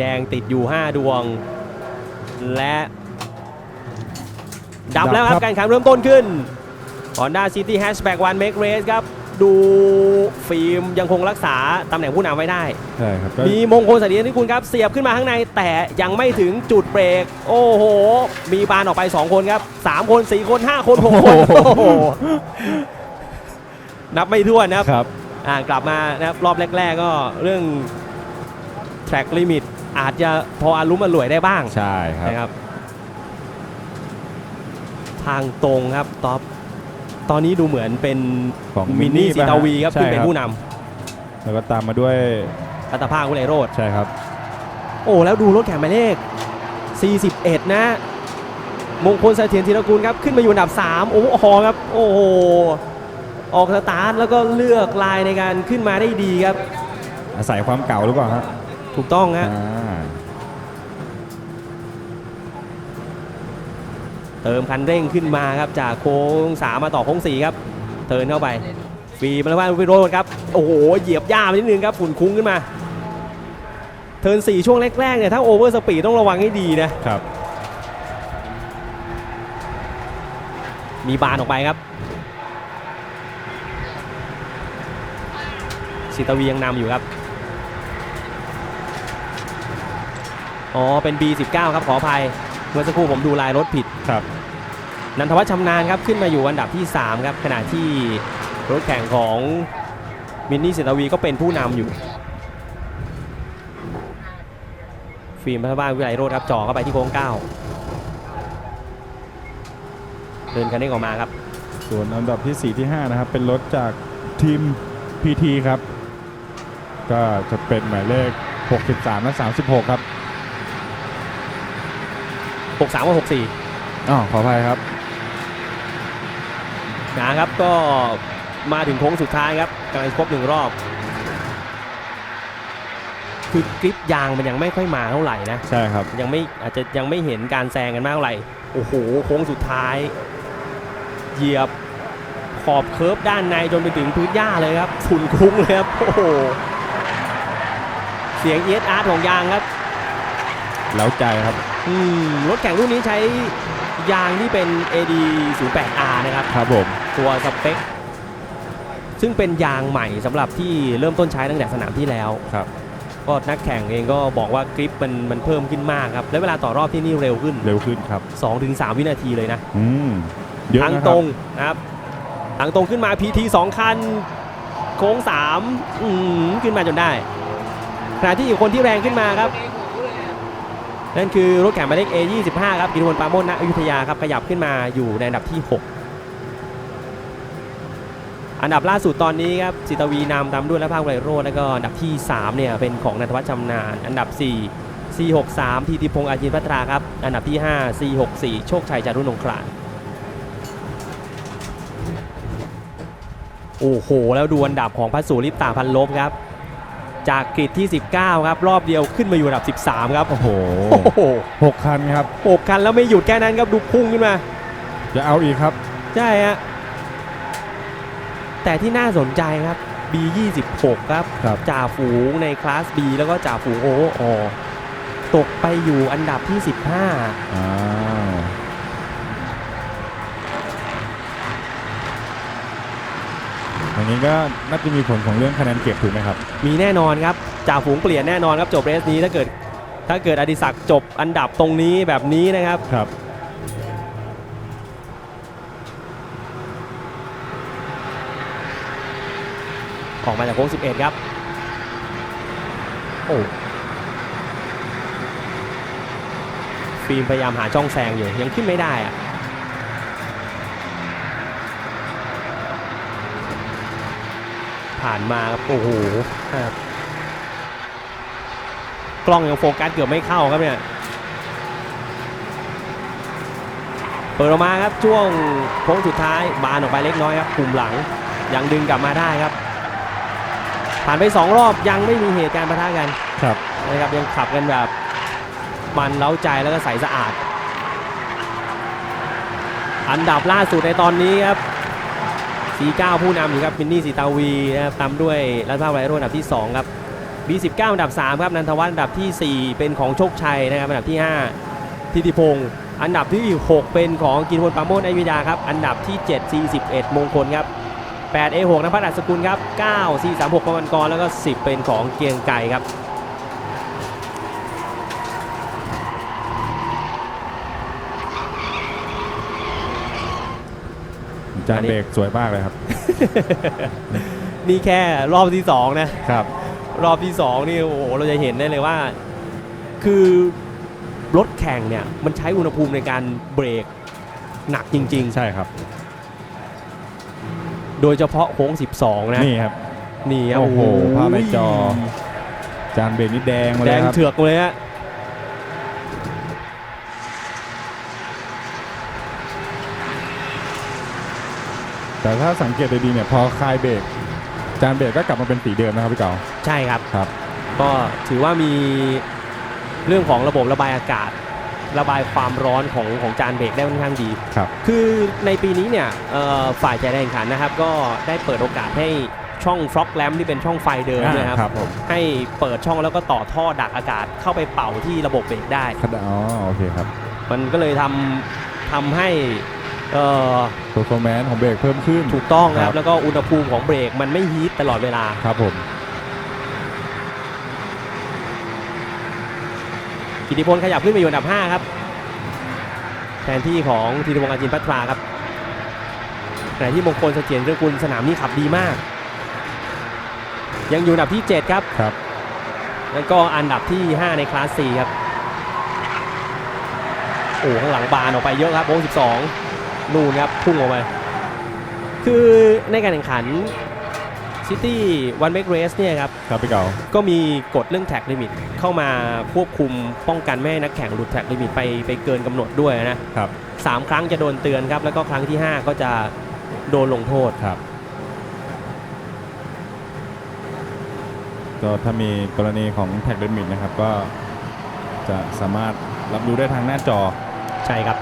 แดงติดอยู่ 5 ดวง และดับแล้วครับการแข่งขันเริ่มต้นขึ้น Honda City Hatchback One Make Race ครับ ดูฟิล์มยังคงรักษาตำแหน่งผู้นำไว้ได้ ใช่ครับก็มีมงคลสวัสดีที่คุณครับ เสียบขึ้นมาข้างในแต่ยังไม่ถึงจุดเบรก โอ้โห มีบานออกไป 2 คนครับ 3 คน 4 คน 5 คน 6 คน โอ้โห นับไม่ถ้วนนะครับครับอ่ากลับมานะครับรอบแรก ๆ ก็เรื่อง track limit อาจจะพออารุมอร่วยได้บ้างใช่ครับนะครับ ทางตรงครับท็อปตอนนี้ดูเหมือนเป็นของมินนี่สีป่ะตาวีครับใช่ขึ้นเป็นผู้นแล้วก็ตามมาด้วยำรัตภาคกุเลโรด ใช่ครับ โอ้ แล้วดูรถแข่งหมายเลข 41 นะ มงคลเสถียรธีรกุลครับ ขึ้นมาอยู่อันดับ 3 โอ้โหฮอครับ โอ้โห ออกสตาร์ทแล้วก็เลือกลายในการขึ้นมาได้ดีครับ อาศัยความเก่าหรือเปล่าฮะ ถูกต้องฮะอ่าเติมคันเร่งขึ้นมาครับจากโค้งสามมาต่อโค้งสี่ครับเทิร์นเข้าไปฟรีมาแล้วว่าวิโรจน์ครับโอ้โหเหยียบย่าไปนิดนึงครับฝุ่นคุ้งขึ้นมา เทิร์นสี่ช่วงแรกๆเนี่ยถ้าโอเวอร์สปีดต้องระวังให้ดีนะครับ มีบานออกไปครับสิตวียังนำอยู่ครับ อ๋อ เป็น B19 ครับขออภัย เมื่อสักครู่ผมดูลายรถผิด ครับ นันทวัฒน์ชำนาญครับขึ้นมาอยู่อันดับที่ 3 ครับ ขณะที่รถแข่งของมินนี่สิตวีก็เป็นผู้นำอยู่ ฟิล์มพัฒบ้านวิไลโรดครับจ่อเข้าไปที่โค้ง9เดินคันเร่งออกมาครับ ส่วนอันดับที่ 4 ที่ 5 นะครับ เป็นรถจากทีม PT ครับ ก็จะเป็นหมายเลข 63 และ 36 ครับ 63กับ64อ๋อขออภัยครับนะครับก็มาถึงโค้งสุดท้ายครับกำลังจะครบหนึ่งรอบ คือกริปยางมันยังไม่ค่อยมาเท่าไหร่นะใช่ครับ ยังไม่อาจจะยังไม่เห็นการแซงกันมากเท่าไหร่โอ้โหโค้งสุดท้าย เหยียบขอบเคิร์ฟด้านในจนไปถึงพื้นหญ้าเลยครับฝุ่นคลุ้งเลยครับโอ้โหเสียงเอสอาร์ของยางครับ แล้วใจครับ อืมรถแข่งรุ่นนี้ใช้ยางที่เป็น AD 08R นะครับ ครับผม ตัวสเปค ซึ่งเป็นยางใหม่สำหรับที่เริ่มต้นใช้ตั้งแต่สนามที่แล้วครับ ก็นักแข่งเองก็บอกว่ากริปมันมันเพิ่มขึ้นมากครับ และเวลาต่อรอบที่นี่เร็วขึ้น เร็วขึ้นครับ 2-3 วินาทีเลยนะ อืมเยอะทางนะคตรัรบงนะครับทางตรงขึ้นมา PT 2คัน โค้ง3อืมขึ้นมาจนได้ขณะที่อีกคนที่แรงขึ้นมาครับ นั่นคือรถแข่งหมายเลข A25 ครับกิรวนปาโมชณอยุธยาครับขยับขึ้นมาอยู่ในอันดับที่ 6 อันดับล่าสุดตอนนี้ครับสิตวีนำตามด้วยและภาคไรโรจน์แล้วก็อันดับที่3เนี่ยเป็นของนันทวัฒน์ชำนาญอันดับ 4 463ทีติพงษ์อาจินพัตราครับ อันดับที่ 5 464 โชคชัยจารุนงคลานโอ้โห แล้วดูอันดับของพัสูริปตาพันลบครับ จากกริดที่ 19 ครับ รอบเดียวขึ้นมาอยู่อันดับ 13 ครับ โอ้โหโอ้โหหกคันครับ หกคันแล้วไม่หยุดแค่นั้นครับ ดูพุ่งขึ้นมา จะเอาอีกครับ ใช่ฮะแต่ที่น่าสนใจครับ B26 ครับ ครับ จ่าฝูงในคลาส B แล้วก็จ่าฝูงโออตกไปอยู่อันดับที่ 15อ้า วอันนี้ก็น่าจะมีผลของเรื่องคะแนนเก็บถูกไหมครับ มีแน่นอนครับจ่าฝูงเปลี่ยนแน่นอนครับจบเรสนี้ถ้าเกิดถ้าเกิดอดิศักดิ์จบอันดับตรงนี้แบบนี้นะครับ ครับ ออกมาจากโค้ง11 ครับ โอ้ฟิล์มพยายามหาช่องแซงอยู่ยังขึ้นไม่ได้อะ ผ่านมาครับโอ้โหครับกล้องยังโฟกัสเกือบไม่เข้าครับเนี่ยเปิดออกมาครับช่วงโค้งสุดท้ายบานออกไปเล็กน้อยครับกลุ่มหลังยังดึงกลับมาได้ครับ ผ่านไป 2 รอบยังไม่มีเหตุการณ์ปะทะกันครับนะครับยังขับกันแบบมันเล้าใจแล้วก็ใสสะอาด อันดับล่าสุดในตอนนี้ครับ 49 ผู้นำอยู่ครับมินนี่สีตาวีนะครับตามด้วยรัฐภาคไรโรจน์อันดับที่ 2 ครับ B19 อันดับ 3 ครับนันทวัฒน์อันดับทีสี่ 4 เป็นของโชคชัยนะครับอันดับที่ 5 ทิติพงศ์อันดับที่ 6 เป็นของกินพลปราโมชอยุยาครับอันดับที่ 7 41 มงคลครับ8 A6 นภัสอัศกุลครับ9 436ประวันกรแล้วก็ 10 เป็นของเกียงไก่ครับ จานเบรกสวยมากเลยครับ นี่แค่รอบที่2นะครับ รอบที่2นี่โอ้โหเราจะเห็นได้เลยว่า คือรถแข่งเนี่ยมันใช้อุณหภูมิในการเบรกหนักจริงใช่ครับๆโดยเฉพาะโค้ง 12 นะนี่ครับนี่ครับโอ้โหภาพในจอ จานเบรกนี่แดงมาแดเลยงครับ เถือกเลยฮะ แต่ถ้าสังเกตดีๆเนี่ยพอคลายเบรกจานเบรกก็กลับมาเป็นสีเดิมนะครับพี่เก๋า ใช่ครับ ครับ ก็ถือว่ามีเรื่องของระบบระบายอากาศ ระบายความร้อนของของจานเบรกได้ค่อนข้างดี ครับ คือในปีนี้เนี่ยเอ่อฝ่ายจัดแข่งขันนะครับ ก็ได้เปิดโอกาสให้ช่องฟล็อกแลมที่เป็นช่องไฟเดิมเนยครับครับ ผมให้เปิดช่องแล้วก็ต่อท่อดักอากาศเข้าไปเป่าที่ระบบเบรกได้ ครับอ๋อโอเคครับ มันก็เลยทำทำให้ เอ่อโปรโฟแมนของเบรกเพิ่มขึ้น ถูกต้องคครัรับบแล้วก็อุณหภูมิของเบรกมันไม่ฮีทตลอดเวลา ครับผมกิติพลขยับขึ้นไปอยู่อันดับ 5 ครับ แทนที่ของธีรวงศ์อาจินพัทราครับขณะที่มงคลเสถียรเรื่องกุลสนามนี้ขับดีมาก ยังอยู่อันดับที่ 7 ครับ ครับ แล้วก็อันดับที่ 5 ในคลาส 4 ครับ โอ้ข้างหลังบานออกไปเยอะครับโค้ง12 นู่นครับพุ่งออกไป คือในการแข่งขันซิตี้วันเมกเรสเนี่ยครับครับพี่เก๋าก็มีกฎเรื่องแท็กลิมิตเข้ามาควบคุมป้องกันไม่ให้นักแข่งหลุดแท็กลิมิตไปไปเกินกำหนดด้วยนะครับสามครั้งจะโดนเตือนครับ แล้วก็ครั้งที่ 5 ก็จะโดนลงโทษครับก็ถ้ามีกรณีของแท็กเดมิดนะครับก็จะสามารถรับรู้ได้ทางหน้าจอใช่ครับ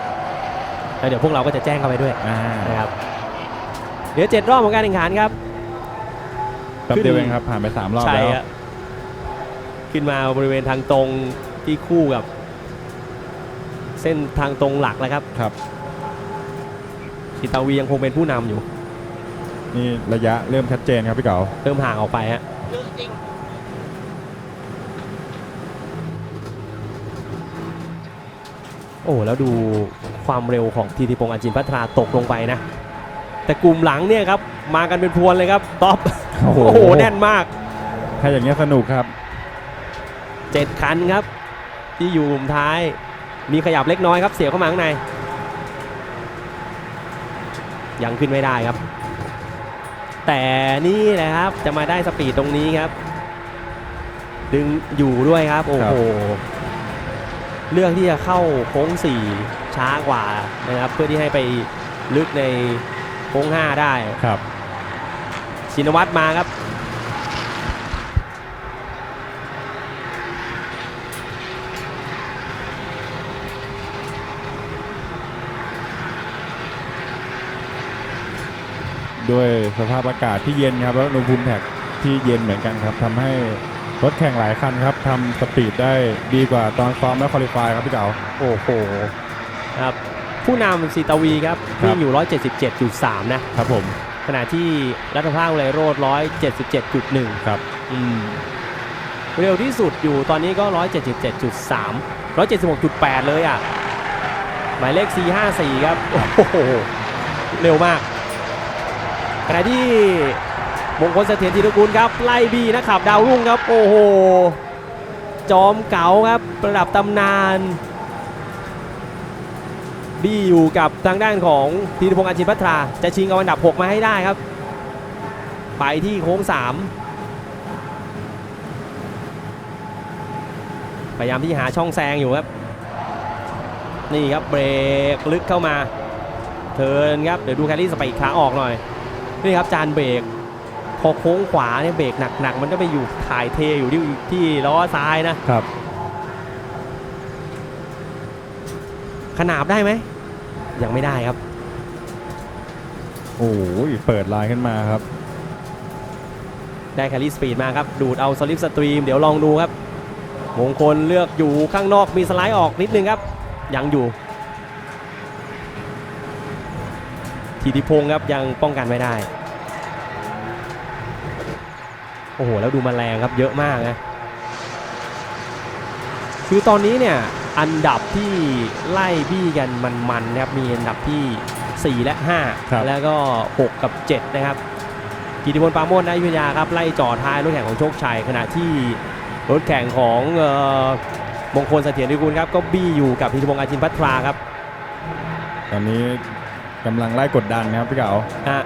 แล้วเดี๋ยวพวกเราก็จะแจ้งเข้าไปด้วยอ่านะครับเดี๋ยวเจ็ดรอบของการแข่งขันครับแป๊บเดียวเองครับผ่านไป 3 รอบใช่แล้วฮะขึ้นมาบริเวณทางตรงที่คู่กับ เส้นทางตรงหลักแล้วครับครับชิตาวียังคงเป็นผู้นำอยู่ นี่ระยะเริ่มชัดเจนครับพี่เก๋าเริ่มห่างออกไปฮะโอ้แล้วดู ความเร็วของทีทีพงษ์อาจินพัทราตกลงไปนะ แต่กลุ่มหลังเนี่ยครับมากันเป็นพวนเลยครับท็อปโอ้โหโอ้โหแน่นมาก ถ้าอย่างเงี้ยสนุกครับ 7 คันครับ ที่อยู่กลุ่มท้าย มีขยับเล็กน้อยครับ เสียบเข้ามาข้างใน ยังขึ้นไม่ได้ครับ แต่นี่แหละครับจะมาได้สปีดตรงนี้ครับ ดึงอยู่ด้วยครับ โอ้โหเลือกที่จะเข้าโค้ง4 ช้ากว่านะครับเพื่อที่ให้ไปลึกในโค้ง5ได้ครับชินวัตรมาครับด้วยสภาพอากาศที่เย็นครับแล้วอุณหภูมิแท็กที่เย็นเหมือนกันครับทำให้รถแข่งหลายคันครับทำสปีดได้ดีกว่าตอนซ้อมและคอลิฟายครับพี่เก๋าโอ้โห ครับผู้นำซีตาวีครับครับวิ่งอยู่ 177.3 นะครับผมขณะที่รัฐภาคเลยโรด177.1 ครับอืมเร็วที่สุดอยู่ตอนนี้ก็ 177.3 176.8 เลยอะ หมายเลข 454 ครับ โอ้โห เร็วมาก ขณะที่มงคลเสถียรธีรกุลครับ ไล่บีนักขับ ดาวรุ่งครับ โอ้โห จอมเก๋าครับ ระดับตำนาน บี้อยู่กับทางด้านของธีรพงษ์อาจินพัทรา จะชิงเอาอันดับ 6 มาให้ได้ครับ ไปที่โค้ง 3 พยายามที่หาช่องแซงอยู่ครับ นี่ครับเบรกลึกเข้ามา เทินครับ เดี๋ยวดูแคลรี่สไปอีกขาออกหน่อย นี่ครับจานเบรกพอโค้งขวาเนี่ยเบรกหนักๆ มันก็ไปอยู่ถ่ายเทอยู่ที่ที่ล้อซ้ายนะครับ ขนาบได้ไหม ยังไม่ได้ครับ โอ้ยเปิดลายขึ้นมาครับ ได้แคลรี่สปีดมาครับ ดูดเอาสลิปสตรีม เดี๋ยวลองดูครับ มงคลเลือกอยู่ข้างนอกมีสไลด์ออกนิดนึงครับ ยังอยู่ทีทิพงศ์ครับยังป้องกันไม่ได้ โอ้โห แล้วดูแมลงครับเยอะมากนะ คือตอนนี้เนี่ย อันดับที่ไล่บี้กันมันๆนะครับ มีอันดับที่ 4 และครับ5แล้วก็ 6 กับ 7 นะครับกิติพลปราโมชนายุทธยาครับ ไล่จ่อท้ายรถแข่งของโชคชัยขณะที่รถแข่งของเอ่อมงคลเสถียรดิกุลครับ ก็บี้อยู่กับพิธิพงศ์อาจินพัทราครับ ตอนนี้กำลังไล่กดดันนะครับพี่เก๋าอะ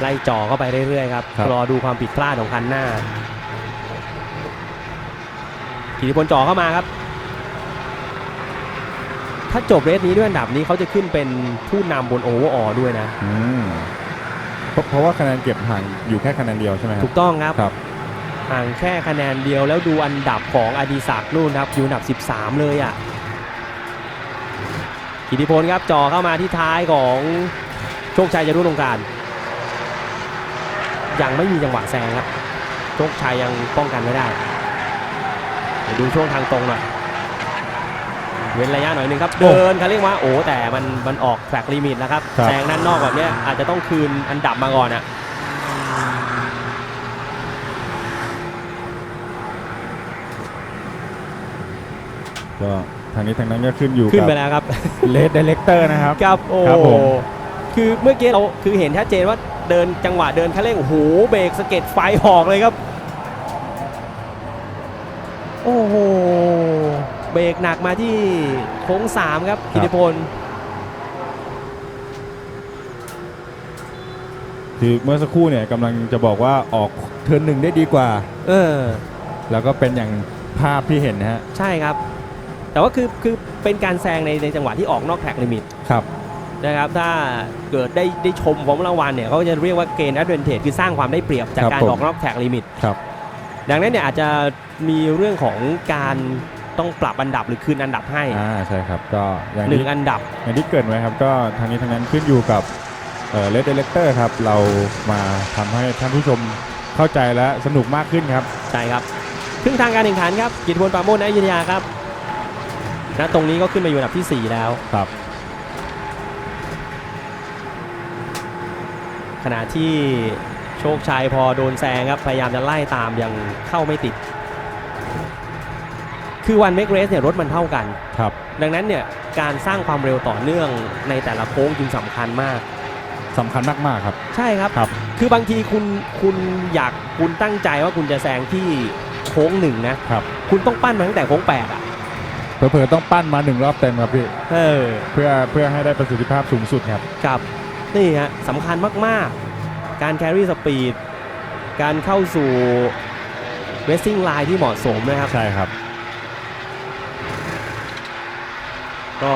ไล่จ่อเข้าไปเรื่อยๆครับครับรอดูความผิดพลาดของคันหน้า กิติพลจ่อเข้ามาครับ ถ้าจบเรสนี้ด้วยอันดับนี้เขาจะขึ้นเป็นผู้นำบนโอเวอร์ออด้วยนะ อืมเพราะเพราะว่าคะแนนเก็บห่างอยู่แค่คะแนนเดียวใช่ไหมครัถูบกต้องครับครับ ห่างแค่คะแนนเดียวแล้วดูอันดับของอดีศักดิ์นู่นครับอยู่อันดับ 13 เลยอะกิติพลครับจ่อเข้ามาที่ท้ายของโชคชัยจารุลงการ ยังไม่มีจังหวะแซงครับ โชคชัยยังป้องกันไม่ได้เดี๋ยวดูช่วงทางตรงหน่อยเว้นระยะหน่อยหนึงครับโอ้เดินเขาเรียกว่าโอ้แต่มันมันออกแทร็กลิมิตแล้วครับครับแซงด้านนอกแบบเนี้ยอาจจะต้องคืนอันดับมาก่อนอะก็ทางนี้ทางนั้นก็ขึ้นอยู่ขึ้นกับไปแล้วครับเลดเดเลกเตอร์นะครับครับโอ้ครับผมคือเมื่อกี้เราคือเห็นชัดเจนว่าเดินจังหวะเดินคันเร่งโอ้โหเบรกสะเก็ดไฟหอกเลยครับ โอ้โห เบรกหนักมาที่โค้งสามครับกิติพล คือเมื่อสักครู่เนี่ยกำลังจะบอกว่าออกเทิร์นหนึ่งได้ดีกว่า เออ แล้วก็เป็นอย่างภาพที่เห็นนะฮะ ใช่ครับ แต่ว่าคือคือเป็นการแซงในในจังหวะที่ออกนอกแท็กลิมิต ครับ นะครับ ถ้าเกิดได้ได้ชมฟอร์มูล่าวันเนี่ยเขาจะเรียกว่าเกณฑ์ a d v a n t a g e คือสร้างความได้เปรียบจากครับการผมออกนอกแท็กลิมิต ครับ ดังนั้นเนี่ยอาจจะมีเรื่องของการต้องปรับอันดับหรือคืนอันดับให้อ่าใช่ครับก็อย่างหนึ่ที่งอันดับ อย่างที่เกริดไว้ครับ ก็ทางนี้ทางนั้นขึ้นอยู่กับเลดเดเลกเตอร์ครับ เรามาทำให้ท่านผู้ชมเข้าใจและสนุกมากขึ้นครับ ใช่ครับครึ่งทางการแข่งขันครับกิตติพลปราโมชนอยุธยาครับณตรงนี้ก็ขึ้นมาอยู่อันดับที่ 4 แล้วครับ ขณะที่ โชคชัยพอโดนแซงครับ พยายามจะไล่ตามยังเข้าไม่ติด คือวันเมกเรสเนี่ยรถมันเท่ากันครับ ดังนั้นเนี่ยการสร้างความเร็วต่อเนื่องในแต่ละโค้งจึงสำคัญมากสำคัญมากๆครับ ใช่ครับครับ คือบางทีคุณคุณอยากคุณตั้งใจว่าคุณจะแซงที่โค้งหนึ่งนะครับคุณต้องปั้นมาตั้งแต่โค้งแปดอะเผลอๆต้องปั้นมาหนึ่งรอบเต็มครับพี่เออเพื่อเพื่อให้ได้ประสิทธิภาพสูงสุดครับกับนี่ฮะสำคัญมากๆ การแครี่สปีดการเข้าสู่เรสซิ่งไลน์ที่เหมาะสมนะครับ ใช่ครับ ก็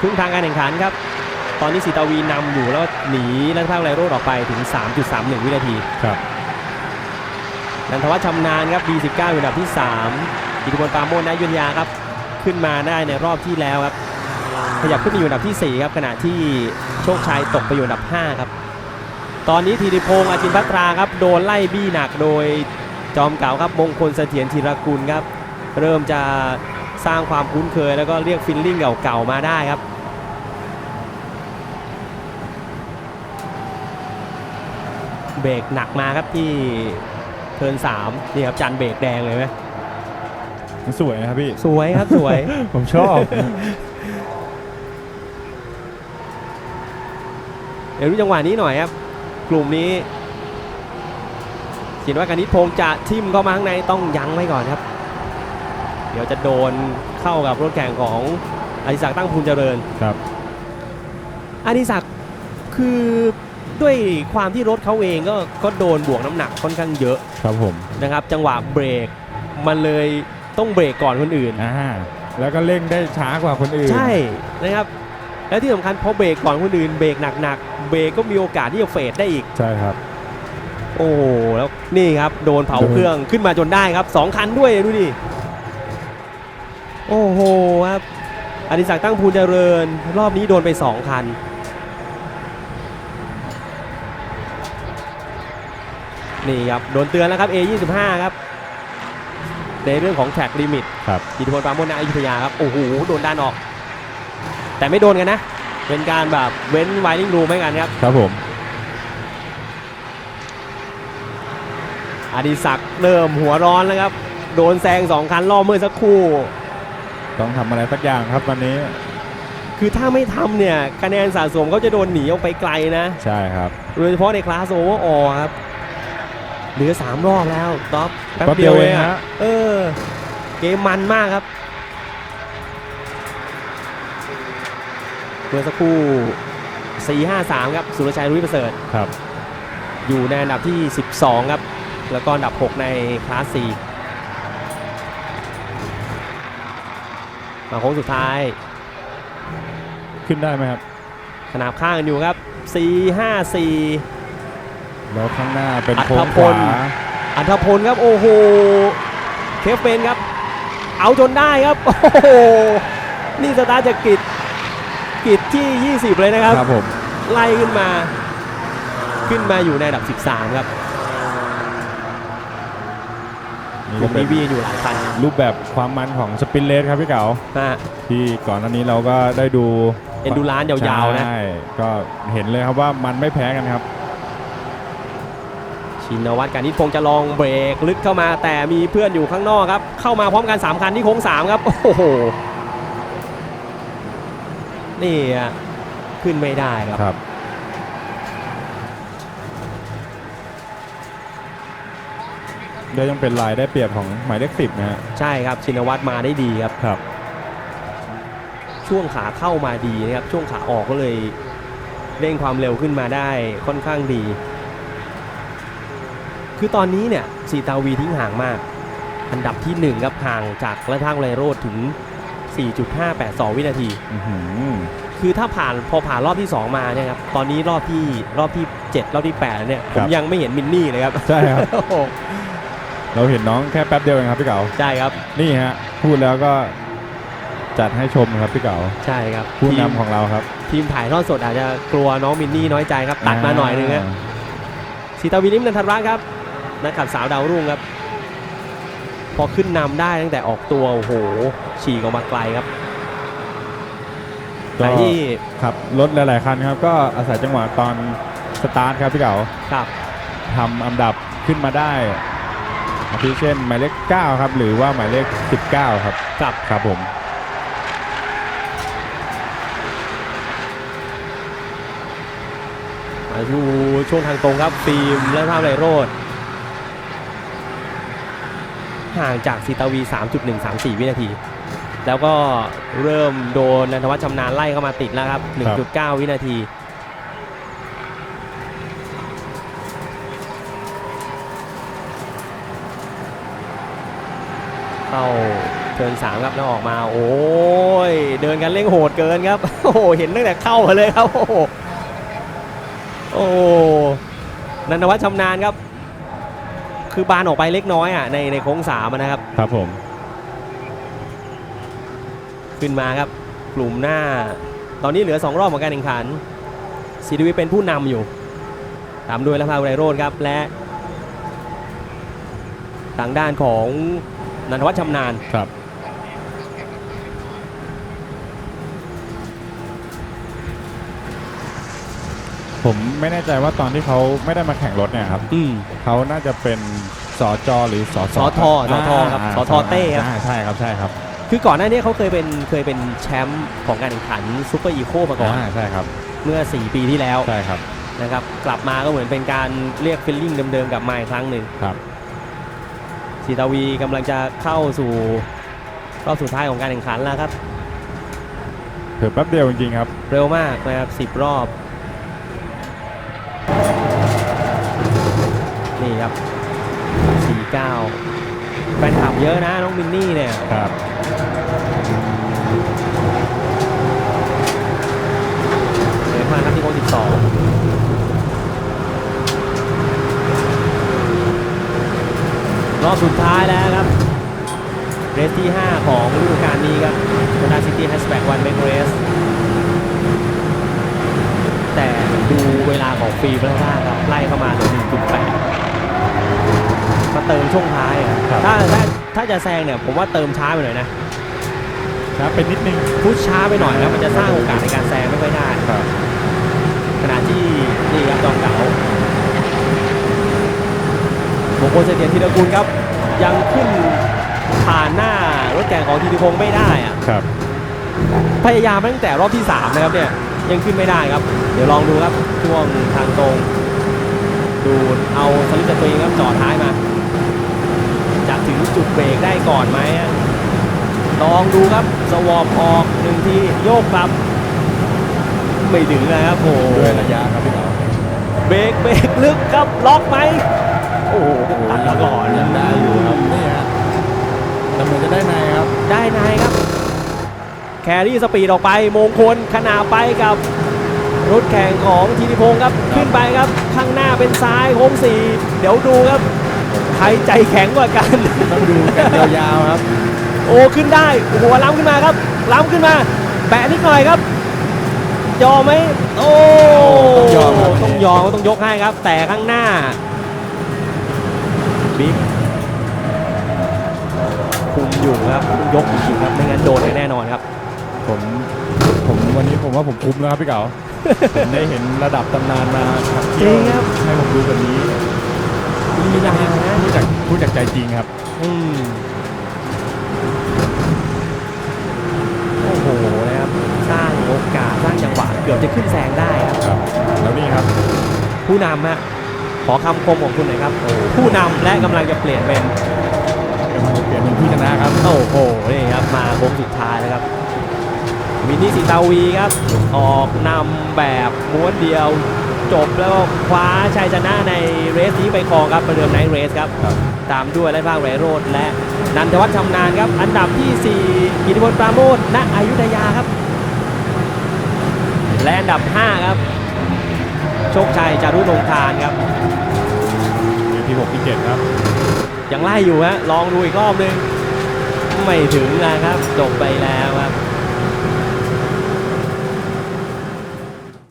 ครึ่งทางการแข่งขันครับ ตอนนี้สีตาวีนำอยู่แล้วหนีนัทภาคไรโรดออกไปถึง 3.31 วินาทีครับนันทวัฒน์ชำนาญครับ B19 อยู่อันดับที่3กิติพลปราโมชนายุทธยาครับ ขึ้นมาได้ในรอบที่แล้วครับ ขยับขึ้นมาอยู่อันดับที่ 4 ครับขณะที่โชคชัยตกไปอยู่อันดับ 5 ครับ ตอนนี้ธีริพงษ์อาจินพัตราครับโดนไล่บี้หนักโดยจอมเก่าครับมงคลเสถียรธีรกุลครับ เริ่มจะสร้างความคุ้นเคยแล้วก็เรียกฟิลลิ่งเก่าๆมาได้ครับเบรกหนักมาครับที่เทิร์นสามนี่ครับจันเบรกแดงเลยไหมมันสวยนะครับพี่ สวยครับสวย ผมชอบ เดี๋ยวดูจังหวะนี้หน่อยครับ กลุ่มนี้คิดว่าการนิดพงษ์จะทิ่มเข้ามาข้างในต้องยั้งไว้ก่อนครับ เดี๋ยวจะโดนเข้ากับรถแข่งของอดิศักดิ์ตั้งภูมิเจริญครับอดิศักดิ์คือด้วยความที่รถเขาเองก็ก็โดนบวกน้ำหนักค่อนข้างเยอะครับผมนะครับ จังหวะเบรกมันเลยต้องเบรกก่อนคนอื่นอ่าแล้วก็เร่งได้ช้ากว่าคนอื่น ใช่นะครับ และที่สำคัญพอเบรกก่อนคนอื่นเบรกหนักๆเบรกก็มีโอกาสที่จะเฟดได้อีกใช่ครับ โอ้โหแล้วนี่ครับโดนเผาโดนเครื่องขึ้นมาจนได้ครับสองคันด้วยดูดิโอ้โหครับอดิศักดิ์ตั้งภูลเจริญ รอบนี้โดนไปสองคัน นี่ครับ โดนเตือนแล้วครับ A25 ครับ ในเรื่องของแท็กลิมิตครับอิทธิพลปราโมชนาอยุธยาครับ โอ้โห โดนด้านออก แต่ไม่โดนกันนะ เป็นการแบบเว้นไวริ่งรูไม่กันครับ ครับผม อดิศักดิ์เริ่มหัวร้อนแล้วครับ โดนแซงสองคันรอบเมื่อสักครู่ ต้องทำอะไรสักอย่างครับวันนี้ คือถ้าไม่ทำเนี่ยคะแนนสะสมเขาจะโดนหนีออกไปไกลนะ ใช่ครับ โดยเฉพาะในคลาสโอเวอร์ออครับ เหลือ3รอบแล้วท็อปแป๊บแป๊บเดีเดียยววเอเองงอะฮะเออ เกมมันมากครับ เมื่อสักครู่ 4-5-3 ครับ สุรชัยรุ้ยประเสริฐครับ อยู่ในอันดับที่ 12 ครับ แล้วก็อันดับ 6 ในคลาส 4 มาโค้งสุดท้าย ขึ้นได้ไหมครับ ขนาบข้างกันอยู่ครับ 4-5-4 แล้วข้างหน้าเป็นอัธโค้งพขลวาอัธพลครับ โอ้โหเคฟเฟนครับ เอาจนได้ครับ โอ้โห นี่สตาร์ทจากกิจ กิจที่ 20 เลยนะครับ ครับผมไล่ขึ้นมา ขึ้นมาอยู่ในอันดับ 13 ครับนี่ผก็มเป็มีนวีอยู่หลายคันรูปแบบความมันของสปินเลสครับพี่เก๋าฮะ ที่ก่อนหน้านี้เราก็ได้ดูเอ็นดูร้านยาวๆนะ ใช่ก็เห็นเลยครับว่ามันไม่แพ้กันครับ ชินวัตรการนิดพงษ์จะลองเบรกลึกเข้ามา แต่มีเพื่อนอยู่ข้างนอกครับ เข้ามาพร้อมกัน 3 คันที่โค้ง3 ครับ โอ้โห นี่อะขึ้นไม่ได้ครับครับ ได้ยังเป็นลายได้เปรียบของหมายเลขสิบนะฮะใช่ครับชินวัตรมาได้ดีครับ ครับ ช่วงขาเข้ามาดีนะครับ ช่วงขาออกก็เลยเร่งความเร็วขึ้นมาได้ค่อนข้างดี คือตอนนี้เนี่ยสีตาวีทิ้งห่างมาก อันดับที่1ครับห่างจากระทั่งไรโรดถึง 4.582 วินาที อื้อหือคือถ้าผ่านพอผ่านรอบที่ 2 มาเนี่ยครับตอนนี้รอบที่รอบที่ 7 รอบที่8แล้วเนี่ยผมยังไม่เห็นมินนี่เลยครับ ใช่ครับ โอ้โหเราเห็นน้องแค่แป๊บเดียวเองครับพี่เก๋าใช่ครับนี่ฮะ พูดแล้วก็จัดให้ชมครับพี่เก๋าใช่ครับผู้ทีมนำของเราครับทีมถ่ายทอดสดอาจจะกลัวน้องมินนี่น้อยใจครับตัดมาหน่อยนึงฮะสีตาวินิมนันทรัตน์ครับนักขับสาวดาวรุ่งครับ พอขึ้นนำได้ตั้งแต่ออกตัวโอ้โหฉีกออกมาไกลครับก็แต่ที่ครับรถหลาย ๆ คันครับ ก็อาศัยจังหวะตอนสตาร์ทครับพี่เก๋าครับทำอันดับขึ้นมาได้อาทิเช่นหมายเลข 9 ครับ หรือว่าหมายเลข 19 ครับครับครับผมมาดูช่วงทางตรงครับฟิล์มและภาพไรโรด ห่างจากสีตาวี 3.134 วินาที แล้วก็เริ่มโดนนันทวัฒน์ชำนาญไล่เข้ามาติดแล้วครับ 1.9 วินาที เข้าเทิร์นสามครับแล้วออกมา โอ้ย เดินกันเร่งโหดเกินครับ โอ้โห เห็นตั้งแต่เข้ามาเลยครับ โอ้โหโอ้นันทวัฒน์ชำนาญครับ คือบานออกไปเล็กน้อยอะในในโค้งสามอะนะครับ ครับผม ขึ้นมาครับ กลุ่มหน้า ตอนนี้เหลือ 2 รอบของการแข่งขันซีดีวีเป็นผู้นำอยู่ ตามด้วยละพาวไรโรดครับ และทางด้านของนันทวัฒน์ชำนาญครับ ผมไม่แน่ใจว่าตอนที่เขาไม่ได้มาแข่งรถเนี่ยครับอืม เขาน่าจะเป็นสอจอหรือสอสอทอสอทอครับาสอทอเต้ครับาใช่ครับใช่ครับคือก่อนหน้านี้เขาเคยเป็นเคยเป็นแชมป์ของการแข่งขันซูเปอร์อีโคมาก่อนอ่าใช่ครับเมื่อ 4 ปีที่แล้วใช่ครับนะครับ กลับมาก็เหมือนเป็นการเรียกฟิลลิ่งเดิมๆกลับมาอีกครั้งหนึ่งครับ สีตาวีกำลังจะเข้าสู่รอบสุดท้ายของการแข่งขันแล้วครับ เผื่อแป๊บเดียวจริงๆครับ เร็วมากนะครับ 10 รอบ ครับ49แฟนคลับเยอะนะน้องมินนี่เนี่ยครับเดินมาครับที่โค้ง12รอบสุดท้ายแล้วครับเรสที่ 5 ของฤดูกาลนี้ครับ Honda City Hatchback One Make Race แต่ดูเวลาของฟรีเบอร์ล่าครับไล่เข้ามาเหลือ1.8 มาเติมช่วงท้ายอะครับ ถ้าถ้าถ้าจะแซงเนี่ยผมว่าเติมช้าไปหน่อยนะช้าไปนิดนึงพุชช้าไปหน่อยแล้วมันจะสร้างโอกาสในการแซงไม่ค่อยได้ ครับ ขณะที่นี่ครับจอมเก๋ามงคลเสถียรธีรกุลครับ ยังขึ้นผ่านหน้ารถแข่งของธีรพงศ์ไม่ได้อะครับ พยายามมาตั้งแต่รอบที่ 3 นะครับเนี่ยยังขึ้นไม่ได้ครับ เดี๋ยวลองดูครับช่วงทางตรง ดูเอาสลิปจากตัวเองครับจอดท้ายมา จะถึงจุดเบรกได้ก่อนไหมอะลองดูครับสวอปออกหนึ่งทีโยกกลับ ไม่ถึงนะครับโอ้โหด้วยระยะครับพี่เต๋าเบรกเบรกลึกครับล็อกไหมโอ้โหตัดมาก่อนยังได้อยู่ครับนี่ฮะแต่เหมือนจะได้ในครับ ได้นายครับ แครี่สปีดออกไปมงคลขนาไปกับรถแข่งของทีนิพงศ์ครับ ขึ้นไปครับ ข้างหน้าเป็นซ้ายโค้งสี่เดี๋ยวดูครับใครใจแข็งกว่ากันต้องดูกันยาวๆครับ โอ้ขึ้นได้โอ้โหล้ำขึ้นมาครับ ล้ำขึ้นมา แบะนิดหน่อยครับยอมไหมโอ้ต้องยอมครับต้องยอมต้องยกให้ครับ แต่ข้างหน้าบิ๊กคุมอยู่ครับยกจริงๆครับไม่งั้นโดนแน่นอนครับ ผมผมวันนี้ผมว่าผมคุ้มแล้วครับพี่เก๋า ผมได้เห็นระดับตำนานมาขับเที่ยวจริงครับ ให้ผมดูแบบนี้ลีลานะพูดจากพูดจากใจจริงครับ อืมโอ้โหนะครับสร้างโอกาสสร้างจังหวะเกือบจะขึ้นแซงได้ครับ ครับ แล้วนี่ครับ ผู้นำฮะขอคำคมของคุณหน่อยครับผู้นำและกำลังจะเปลี่ยนเป็นกำลังจะเปลี่ยนเป็นผู้ชนะครับ โอ้โหนี่ครับมาโค้งสุดท้ายแล้วครับ มินนี่สีตาวีครับ ออกนำแบบม้วนเดียวจบแล้วก็คว้าชัยชนะในเรสนี้ไปครองครับประเดิมไนท์เรสครับครับ ตามด้วยไรภาคไรโรดและนันทวัฒน์ชำนาญครับ อันดับที่4กิติพลปราโมทณอยุธยาครับ และอันดับ 5 ครับ โชคชัยจารุนงคารครับอยู่ที่6ที่7ครับยังไล่อยู่ฮะลองดูอีกรอบหนึง ไม่ถึงนะครับจบไปแล้วครับ